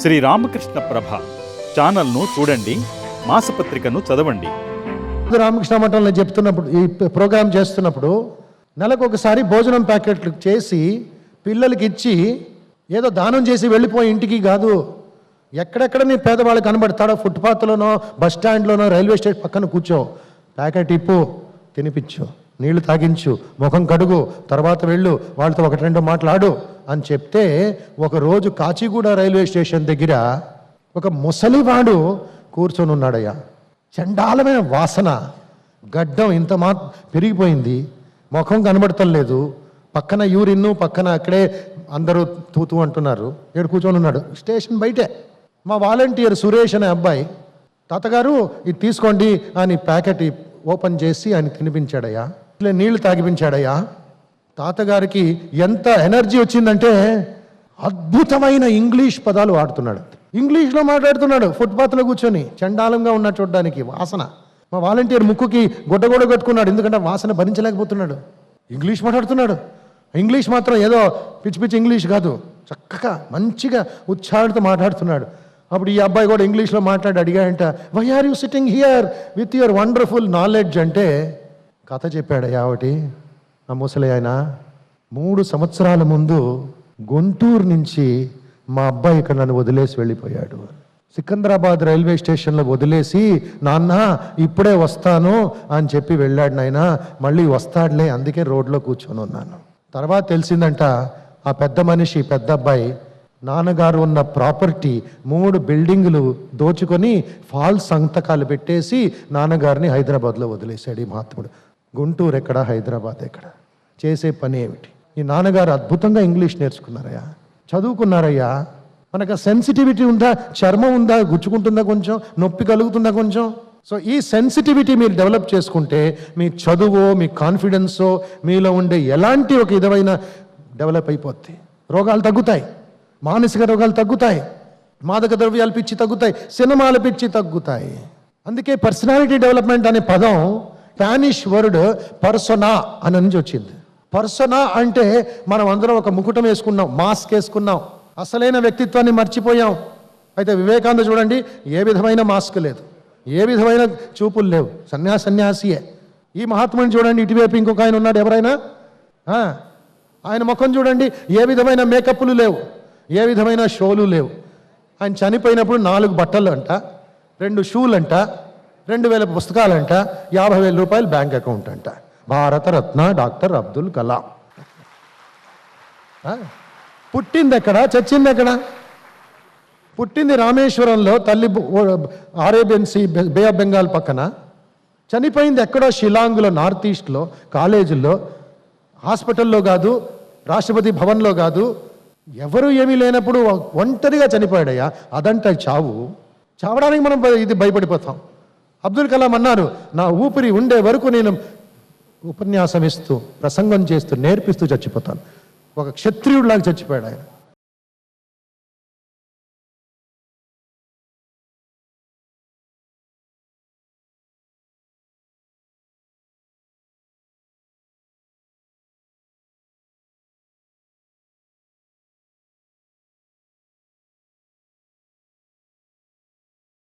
శ్రీ రామకృష్ణ ప్రభ ఛానల్ను చూడండి మాసపత్రికను చదవండి. రామకృష్ణ మఠంలో చెప్తున్నప్పుడు ఈ ప్రోగ్రామ్ చేస్తున్నప్పుడు నెలకు ఒకసారి భోజనం ప్యాకెట్లు చేసి పిల్లలకి ఇచ్చి ఏదో దానం చేసి వెళ్ళిపోయి ఇంటికి కాదు ఎక్కడెక్కడ నీ పేదవాళ్ళు కనబడతాడో ఫుట్పాత్లోనో బస్ స్టాండ్లోనో రైల్వే స్టేషన్ పక్కన కూర్చో. ప్యాకెట్ ఇప్పు తినిపించు నీళ్ళు తాగించు ముఖం కడుగు తర్వాత వెళ్ళు వాళ్ళతో ఒకటి రెండు మాట్లాడు. అని చెప్తే ఒకరోజు కాచిగూడ రైల్వే స్టేషన్ దగ్గర ఒక ముసలివాడు కూర్చొని ఉన్నాడయ్యా. చండాలమైన వాసన గడ్డం ఇంత మా పెరిగిపోయింది. ముఖం కనబడటం లేదు. పక్కన యూరిన్ పక్కన అక్కడే అందరూ తూతూ అంటున్నారు. ఇక్కడ కూర్చొని ఉన్నాడు. స్టేషన్ బయటే. మా వాలంటీర్ సురేష్ అనే అబ్బాయి తాతగారు ఇది తీసుకోండి అని ప్యాకెట్ ఓపెన్ చేసి ఆయన తినిపించాడయ్యా. ఇట్లా నీళ్ళు తాగిపించాడయ్యా. తాతగారికి ఎంత ఎనర్జీ వచ్చిందంటే అద్భుతమైన ఇంగ్లీష్ పదాలు వాడుతున్నాడు ఇంగ్లీష్లో మాట్లాడుతున్నాడు ఫుట్పాత్లో కూర్చొని చండాలంగా ఉన్న చూడడానికి వాసన. మా వాలంటీర్ ముక్కుకి గుడ్డగూడ కట్టుకున్నాడు ఎందుకంటే వాసన భరించలేకపోతున్నాడు. ఇంగ్లీష్ మాట్లాడుతున్నాడు. ఇంగ్లీష్ మాత్రం ఏదో పిచ్చి పిచ్చి ఇంగ్లీష్ కాదు చక్కగా మంచిగా ఉచ్చారణతో మాట్లాడుతున్నాడు. అప్పుడు ఈ అబ్బాయి కూడా ఇంగ్లీష్లో మాట్లాడి అడిగాడంట why are you sitting here with your wonderful knowledge అంటే కథ చెప్పాడు యావటి ఆ ముసలి ఆయన మూడు సంవత్సరాల ముందు గుంటూరు నుంచి మా అబ్బాయి ఇక్కడ నన్ను వదిలేసి వెళ్ళిపోయాడు. సికింద్రాబాద్ రైల్వే స్టేషన్లో వదిలేసి నాన్న ఇప్పుడే వస్తాను అని చెప్పి వెళ్ళాడు నాయన. మళ్ళీ వస్తాడులే అందుకే రోడ్లో కూర్చొని ఉన్నాను. తర్వాత తెలిసిందంట ఆ పెద్ద మనిషి పెద్ద అబ్బాయి నాన్నగారు ఉన్న ప్రాపర్టీ మూడు బిల్డింగులు దోచుకొని ఫాల్స్ సంతకాలు పెట్టేసి నాన్నగారిని హైదరాబాద్లో వదిలేశాడు ఈ మహాత్ముడు. గుంటూరు ఎక్కడ హైదరాబాద్ ఎక్కడ? చేసే పని ఏమిటి? ఈ నాన్నగారు అద్భుతంగా ఇంగ్లీష్ నేర్చుకున్నారయ్యా. చదువుకున్నారయ్యా. మనకు సెన్సిటివిటీ ఉందా చర్మం ఉందా గుచ్చుకుంటుందా కొంచెం నొప్పి కలుగుతుందా కొంచెం? సో ఈ సెన్సిటివిటీ మీరు డెవలప్ చేసుకుంటే మీ చదువు మీ కాన్ఫిడెన్సో మీలో ఉండే ఎలాంటి ఒక విధమైన డెవలప్ అయిపోద్ది. రోగాలు తగ్గుతాయి. మానసిక రోగాలు తగ్గుతాయి. మాదక ద్రవ్యాలు పిచ్చి తగ్గుతాయి. సినిమాలు పిచ్చి తగ్గుతాయి. అందుకే పర్సనాలిటీ డెవలప్మెంట్ అనే పదం స్పానిష్ వర్డ్ పర్సొనా అని నుంచి వచ్చింది. పర్సొనా అంటే మనం అందరం ఒక ముకుటం వేసుకున్నాం మాస్క్ వేసుకున్నాం అసలైన వ్యక్తిత్వాన్ని మర్చిపోయాం. అయితే వివేకానంద చూడండి ఏ విధమైన మాస్క్ లేదు ఏ విధమైన చూపులు లేవు సన్యాస సన్యాసియే ఈ మహాత్ముని చూడండి ఇటువైపు ఇంకొక ఆయన ఉన్నాడు ఎవరైనా? ఆయన ముఖం చూడండి ఏ విధమైన మేకప్లు లేవు ఏ విధమైన షోలు లేవు. ఆయన చనిపోయినప్పుడు నాలుగు బట్టలు అంట రెండు షూలు అంట రెండు వేల పుస్తకాలంట యాభై వేల రూపాయలు బ్యాంక్ అకౌంట్ అంట. భారతరత్న డాక్టర్ అబ్దుల్ కలాం. పుట్టింది ఎక్కడ చచ్చింది ఎక్కడ పుట్టింది రామేశ్వరంలో తల్లి బు- సీ బే- ఆఫ్ బెంగాల్ పక్కన. చనిపోయింది ఎక్కడో షిలాంగ్లో నార్త్ ఈస్ట్లో కాలేజీల్లో హాస్పిటల్లో కాదు రాష్ట్రపతి భవన్లో కాదు. ఎవరు ఏమీ లేనప్పుడు ఒంటరిగా చనిపోయాడయ్యా. అదంట చావు. చావడానికి మనం భయ- ఇది భయపడిపోతాం. అబ్దుల్ కలాం అన్నారు నా ఊపిరి ఉండే వరకు నేను ఉపన్యాసం ఇస్తూ ప్రసంగం చేస్తూ నేర్పిస్తూ చచ్చిపోతాను. ఒక క్షత్రియుడిలాగా చచ్చిపోయాడు ఆయన.